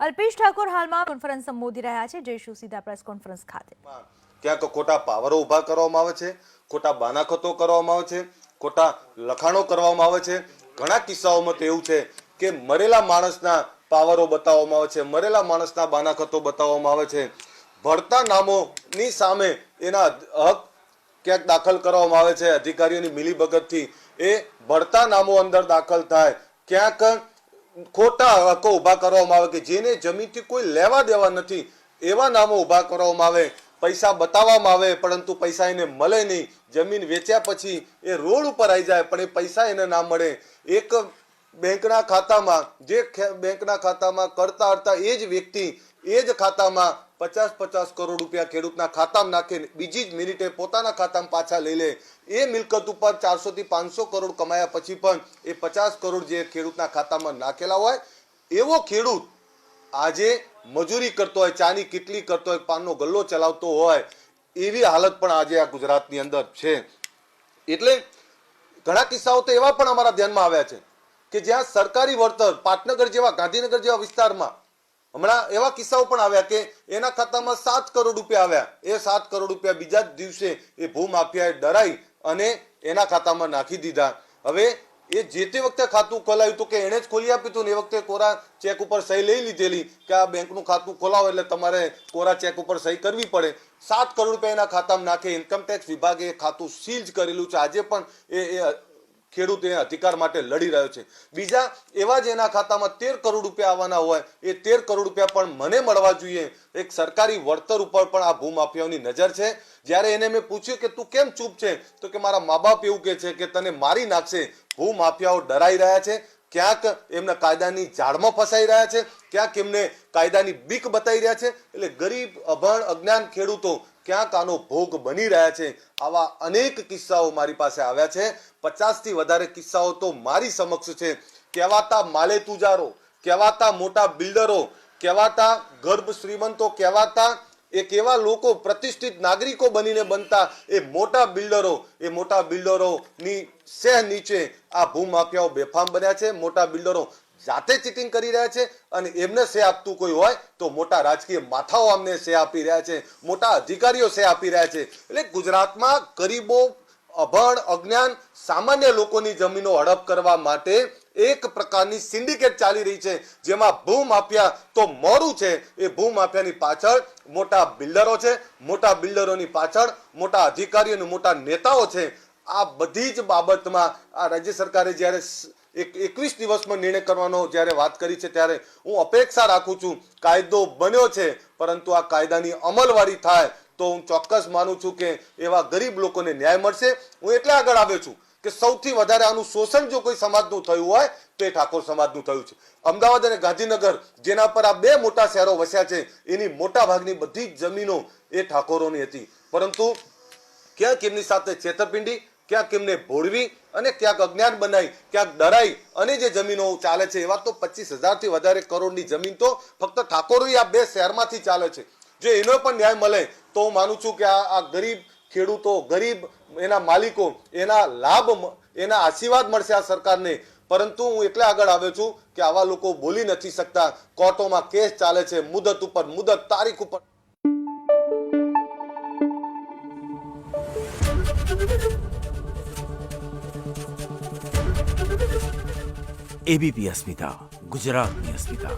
અલ્પેશ ઠાકોર હાલમાં કોન્ફરન્સ સંબોધી રહ્યા છે જઈશું સીધા પ્રેસ કોન્ફરન્સ ખાતે. ત્યાં ક્યાંક ખોટા પાવરો ઊભા કરવામાં આવે છે, ખોટા બાનાખતો કરવામાં આવે છે, ખોટા લખાણો કરવામાં આવે છે. ઘણા કિસ્સાઓમાં તો એવું છે કે મરેલા માણસના પાવરો બતાવવામાં આવે છે, મરેલા માણસના બાનાખતો બતાવવામાં આવે છે. ભરતા નામોની સામે એના હક ક્યાંક દાખલ કરવામાં આવે છે, અધિકારીઓની મિલીભગતથી. એ ભરતા નામો અંદર દાખલ થાય. ક્યાંક ખોટા હકો ઊભા કરવામાં આવે કે જેને જમીનથી કોઈ લેવા દેવા નથી, એવા નામો ઊભા કરવામાં આવે, પૈસા બતાવવામાં આવે, પરંતુ પૈસા એને મળે નહીં. જમીન વેચ્યા પછી એ રોડ ઉપર આવી જાય, પણ એ પૈસા એને ના મળે. એક બેંકના ખાતામાં, જે બેંકના ખાતામાં કરતા હરતા એ જ વ્યક્તિ, એ જ ખાતામાં પચાસ પચાસ કરોડ રૂપિયા ખેડૂતના ખાતામાં નાખીને બીજી જ મિનિટે પોતાના ખાતામાં પાછા લઈ લે. એ મિલકત ઉપર ચારસોથી પાંચસો કરોડ કમાયા પછી પણ એ પચાસ કરોડ જે ખેડૂતના ખાતામાં નાખેલા હોય, એવો ખેડૂત આજે મજૂરી કરતો હોય, ચાની કેટલી કરતો હોય, પાનનો ગલ્લો ચલાવતો હોય, એવી હાલત પણ આજે આ ગુજરાતની અંદર છે. એટલે ઘણા કિસ્સાઓ તો એવા પણ અમારા ધ્યાનમાં આવ્યા છે કે જ્યાં સરકારી વળતર પાટનગર જેવા ગાંધીનગર જેવા વિસ્તારમાં હમણાં એવા કિસ્સાઓ પણ આવ્યા કે એના ખાતામાં સાત કરોડ રૂપિયા આવ્યા. એ સાત કરોડ રૂપિયા બીજા જ દિવસે એ ભૂમાફિયાએ ડરાઈ અને એના ખાતામાં નાખી દીધા. હવે એ જે તે વખતે ખાતું ખોલાવ્યું હતું કે એણે જ ખોલી આપ્યું હતું ને એ વખતે કોરા ચેક ઉપર સહી લઈ લીધેલી કે આ બેંકનું ખાતું ખોલાવો એટલે તમારે કોરા ચેક ઉપર સહી કરવી પડે. સાત કરોડ રૂપિયા એના ખાતામાં નાખે. ઇન્કમટેક્સ વિભાગે એ ખાતું સીલ કરેલું છે. આજે પણ એ ખેડૂત એ અધિકાર માટે લડી રહ્યો છે. બીજા એવા જ એના ખાતામાં તેર કરોડ રૂપિયા આવવાના હોય, એ તેર કરોડ રૂપિયા પણ મને મળવા જોઈએ. એક સરકારી વળતર ઉપર પણ આ ભૂમાફિયાઓની નજર છે. જ્યારે એને મેં પૂછ્યું કે તું કેમ ચૂપ છે? તો કે મારા મા બાપ એવું કે છે કે તને મારી નાખશે. ભૂમાફિયાઓ ડરાઈ રહ્યા છે. ક્યાંક એમના કાયદાની જાળમાં ફસાઈ રહ્યા છે. ક્યાંક એમને કાયદાની બીક બતાવી રહ્યા છે. એટલે ગરીબ, અભણ, અજ્ઞાન ખેડૂતો ક્યાંક આનો ભોગ બની રહ્યા છે, આવા અનેક કિસ્સાઓ મારી પાસે આવ્યા છે. પચાસથી વધારે કિસ્સાઓ તો મારી સમક્ષ છે. કહેવાતા માલે તુજારો, કહેવાતા મોટા બિલ્ડરો, કહેવાતા ગર્ભ શ્રીમંતો, કહેવાતા એક એવા લોકો, પ્રતિષ્ઠિત નાગરિકો બનીને બનતા એ મોટા બિલ્ડરો, એ મોટા બિલ્ડરોની સેહ નીચે આ ભૂમાફિયાઓ બેફામ બન્યા છે. મોટા બિલ્ડરો જાતે ચીટિંગ કરી રહ્યા છે અને એમને સે આપતું કોઈ હોય તો મોટા રાજકીય માથાઓ અમને સે આપી રહ્યા છે, મોટા અધિકારીઓ સે આપી રહ્યા છે. એટલે ગુજરાતમાં ગરીબો, અભણ, અજ્ઞાન, સામાન્ય લોકોની જમીનો હડપ કરવા માટે એક પ્રકારની સિન્ડિકેટ ચાલી રહી છે, જેમાં ભૂમાફિયા તો મોડું છે, એ ભૂમાફિયાની પાછળ મોટા બિલ્ડરો છે, મોટા બિલ્ડરોની પાછળ મોટા અધિકારીઓ અને મોટા નેતાઓ છે. આ બધી જ બાબતમાં આ રાજ્ય સરકારે જ્યારે એક એકવીસ દિવસમાં નિર્ણય કરવાનો જ્યારે વાત કરી છે, ત્યારે હું અપેક્ષા રાખું છું, કાયદો બન્યો છે, પરંતુ આ કાયદાની અમલવારી થાય તો હું ચોક્કસ માનું છું કે એવા ગરીબ લોકોને ન્યાય મળશે. હું એટલે આગળ આવ્યો છું કે સૌથી વધારે આનું શોષણ જો કોઈ સમાજનું થયું હોય, તો એ ઠાકોર સમાજનું થયું છે. અમદાવાદ અને ગાંધીનગર, જેના પર આ બે મોટા શહેરો વસ્યા છે, એની મોટા ભાગની બધી જ જમીનો એ ઠાકોરોની હતી. પરંતુ ક્યાંક એમની સાથે છેતરપિંડી? ક્યાંક એમને ભોળવી અને ક્યાંક અજ્ઞાન બનાવી, ક્યાંક ડરાઈ. અને જે જમીનો ચાલે છે, એવા તો પચીસ હજારથી વધારે કરોડની જમીન તો ફક્ત ઠાકોરવી આ બે શહેરમાંથી ચાલે છે. જો એનો પણ ન્યાય મળે, તો હું માનું છું કે આ આ ગરીબ ખેડૂતો, ગરીબ એના માલિકો, એના લાભ એના આશીર્વાદ મળશે આ સરકારને. પરંતુ હું એટલે આગળ આવ્યો છું કે આવા લોકો બોલી નથી શકતા. કોર્ટોમાં કેસ ચાલે છે, મુદત ઉપર, મુદત, તારીખ ઉપર. એબીપી અસ્મિતા ગુજરાતની અસ્મિતા